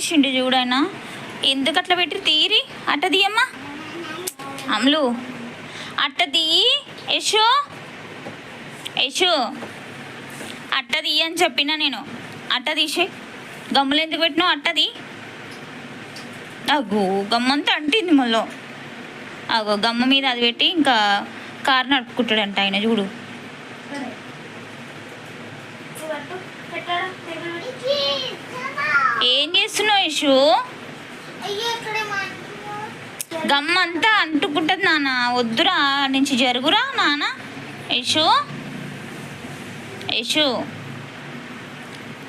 వేసిండు చూడైనా. ఎందుకు అట్లా పెట్టి తీరి. అట్ట తీయమ్మా. అమ్ములు అట్ట తీయి. యశో. యశో. అట్ట తీయి అని చెప్పినా నేను. అట్ట తీసే గమ్ములు ఎందుకు పెట్టినావు? అట్టది అగో గమ్మంతా అంటింది మళ్ళీ. అగో గమ్మ మీద అది పెట్టి ఇంకా కారు నడుపుకుంటాడంట ఆయన చూడు. ఏం చేస్తున్నావు యశు? గమ్మంతా అంటుకుంటుంది నాన్న వద్దురా నుంచి జరుగురా నాన్న యశు? యశు?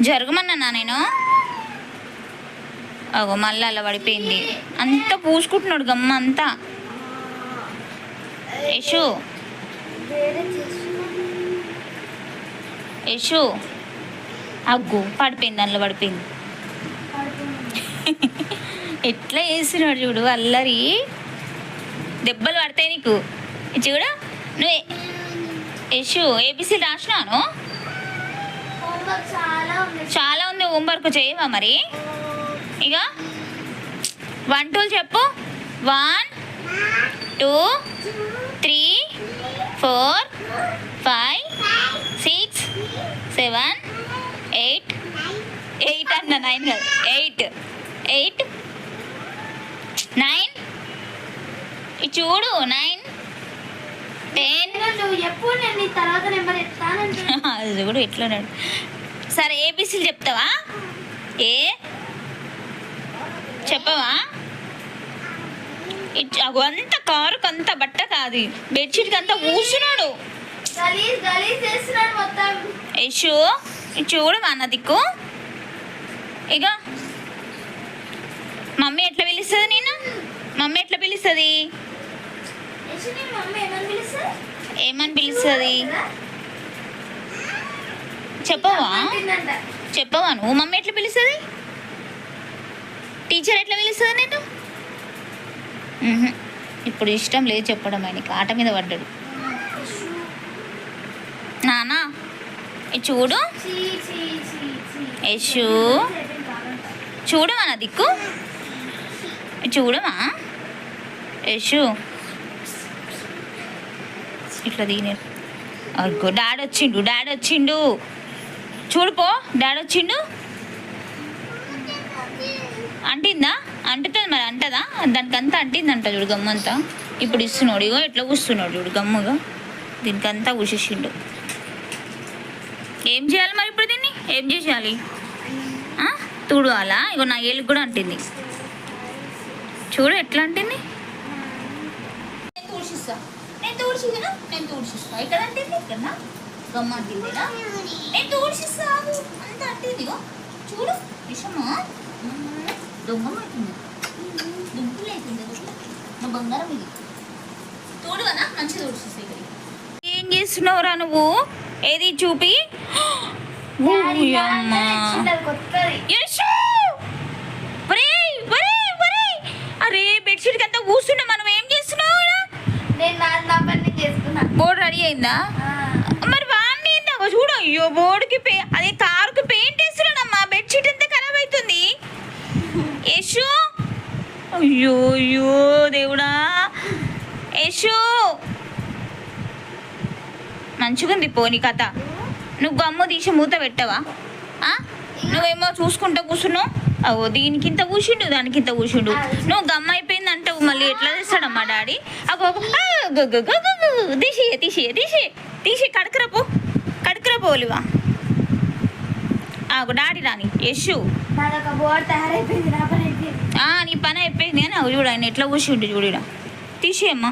జరగమన్నా నేను? అగో మళ్ళీ అలా పడిపోయింది అంతా పూసుకుంటున్నాడు గమ్మ అంతా యశు? యశు? అగ్గు పడిపోయింది దానిలో పడిపోయింది ఎట్లా చేస్తున్నాడు చూడు అల్లరి. దెబ్బలు పడతాయి నీకు. చూడు నువ్వు యశు ఏబిసి రాసినాను చాలా ఉంది. చాలా ఉంది హోంవర్క్ చేయవా మరి? ఇక వన్ టూ చెప్పు. One two three four five six seven eight. Eight అన్న నైన్ కాదు. ఎయిట్. ఎయిట్ నైన్ చూడు నైన్ టెన్. నువ్వు అది కూడా ఎట్లా సరే ఏబీసీలు చెప్తావా? ఏ? చెప్పవా? అంత కారుకు అంత బట్ట కాదు బెడ్షీట్కి అంతా కూర్చున్నాడు. యశు చూడు మా అన్న దిక్కు. ఇక మమ్మీ ఎట్లా పిలుస్తుంది నేను మమ్మీ ఎట్లా పిలుస్తుంది? ఏమని పిలుస్తుంది? చెప్పవా. చెప్పవా నువ్వు? మమ్మీ ఎట్లా పిలుస్తుంది? టీచర్ ఎట్లా పిలుస్తుంది నేను. ఇప్పుడు ఇష్టం లేదు చెప్పడం ఆయనకి. ఆట మీద పడ్డాడు. నానా? చూడు. యశు చెప్పింది కాదంట. చూడమా నా దిక్కు. చూడమా? యశు. ఇట్లా దీని అగ్గో డాడీ వచ్చిండు డాడీ వచ్చిండు. చూడుపో డాడీ వచ్చిండు. అంటిందా? అంటుతుంది మరి అంటదా? దానికి అంతా అంటిందంట చూడు గమ్మంతా. ఇప్పుడు ఇస్తున్నాడు ఇగో ఎట్లా కూస్తున్నాడు చూడు గమ్ముగా. దీనికి అంతా కూసేసిండు. ఏం చేయాలి మరి ఇప్పుడు దీన్ని? ఏం చేసేయాలి? తుడవాలా ఇగో నా ఏళ్ళకి కూడా అంటింది. చూడు ఎట్లా అంటింది నేను తూడ్చిస్తా. నేను నేను తూడ్చిస్తా. ఎక్కడ అంటింది ఇక్కడ గమ్మ అంటిందినా నేను తూడ్చిస్తా. ఆగు. అంత అంటింది ఇగో చూడు విషమా? దొంగ అవుతుంది దుబ్బులు అవుతుంది నా బంగారం ఇది. తోడువనా? మంచిగా తూడ్చిస్తా ఇక్కడ ఏం చేస్తున్నావురా నువ్వు? ఏది చూపి ఓయమ్మా. నాన్న తెచ్చిండదు కొత్తది యశు! ఒరేయ్, ఒరేయ్, ఒరేయ్! అరే బెడ్షీట్ అంతా కూర్చున్నా మనం ఏం చేస్తున్నావు ఈడ? నేను నా నా పని నేను చేసుకున్నా బోర్డు అయిందా? మరి వాడిని ఏందవ్వ చూడు? అయ్యో బోర్డుకి పే అదే కారుకి పెయింట్ వేస్తున్నాడమ్మా. బెడ్షీట్ అంతా ఖరాబ్ అవుతుంది? యశు అయ్యో అయ్యో దేవుడా! యశు మంచిగుంది పోని కథ. నువ్వు గమ్ము తీసి మూత పెట్టవా? ఆ? నువ్వేమో చూసుకుంటా కూర్చున్నావు? అవో దీనికింత కూర్చుండు దానికింత కూర్చుండు. నువ్వు గమ్మ అయిపోయింది అంటావు మళ్ళీ ఎట్లా చేస్తాడమ్మా డాడీ? అగో తీసే తీసి కడకరా పో కడకరా పోలివా ఆగు డాడీ రాని యశు. నా పని అయిపోయింది. కానీ అవి చూడు ఆయన ఎట్లా కూర్చుండు చూడు ఈడ. తీసేయమ్మా